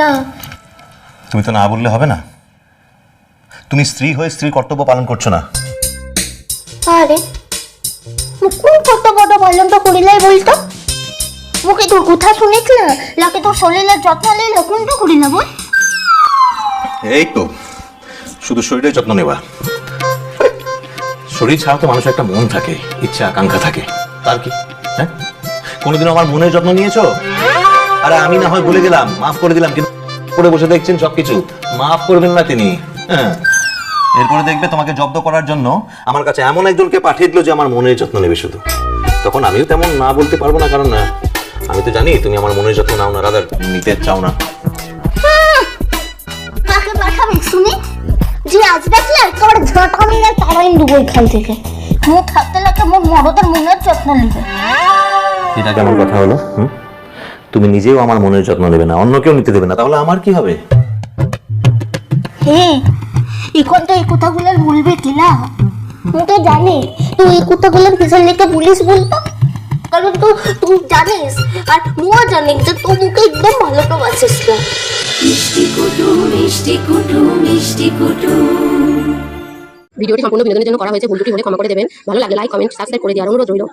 না তুমি তো না বললে হবে না। তুমি স্ত্রী হয়ে স্ত্রী কর্তব্য পালন করছ না। আরে কোন কর্তব্যটা পালনটা করিলাই বলতো? মুখে তোর কথা না লাকে তোর শরীরের যত্ন নিলে কোনটা করিলা বল। এই তো শুধু শরীরের যত্ন নেবা শরীর ছাড়া তো মানুষের একটা মন থাকে ইচ্ছা আকাঙ্ক্ষা থাকে। তার কি? হ্যাঁ? কোনোদিনও আমার মনের যত্ন নিয়েছো? আরে আমি না হয় বলে দিলাম মাফ করে দিলাম কিন্তু করে বসে দেখছেন সবকিছু। মাফ করবেন না তিনি। হ্যাঁ। এরপরে দেখবে তোমাকে জব্দ করার জন্য আমার কাছে এমন একজনকে পাঠিয়ে দিল যে আমার মনের যত্ন নেবে শুধু। তখন আমিও তেমন না বলতে পারব না কারণ না আমি তো জানি তুমি আমার মনের যত্ন নাও না রাদার নিতে চাও না। কাকে পাঠাবে শুনি? যে আজ দেখলে একেবারে ঝাঁটা মেরে তারাই ডুবো এখান থেকে। মুখ থাকতে লাগে মোর মরদের মনের যত্ন নিবে। এটা কেমন কথা হলো হুম? তুমি নিজেও আমার মনের যত্ন নেবে না অন্য কেউ নিতে দেবে না তাহলে আমার কি হবে? হে এখন তো এই কথাগুলো বলবে কি না? তুই তো জানিস তুই এই কথাগুলো কিসের লেগে বলিস বলতো? কারণ তো তুই জানিস আর মুও জানিস যে তুই মুখে একদম ভালো তো না। মিষ্টি কুটু মিষ্টি কুটু মিষ্টি কুটু ভিডিওটি সম্পূর্ণ বিনোদনের জন্য করা হয়েছে ভুল ত্রুটি হলে ক্ষমা করে দেবেন। ভালো লাগে লাইক কমেন্ট সাবস্ক্রাইব করে দেওয়ার অনুরোধ রইল।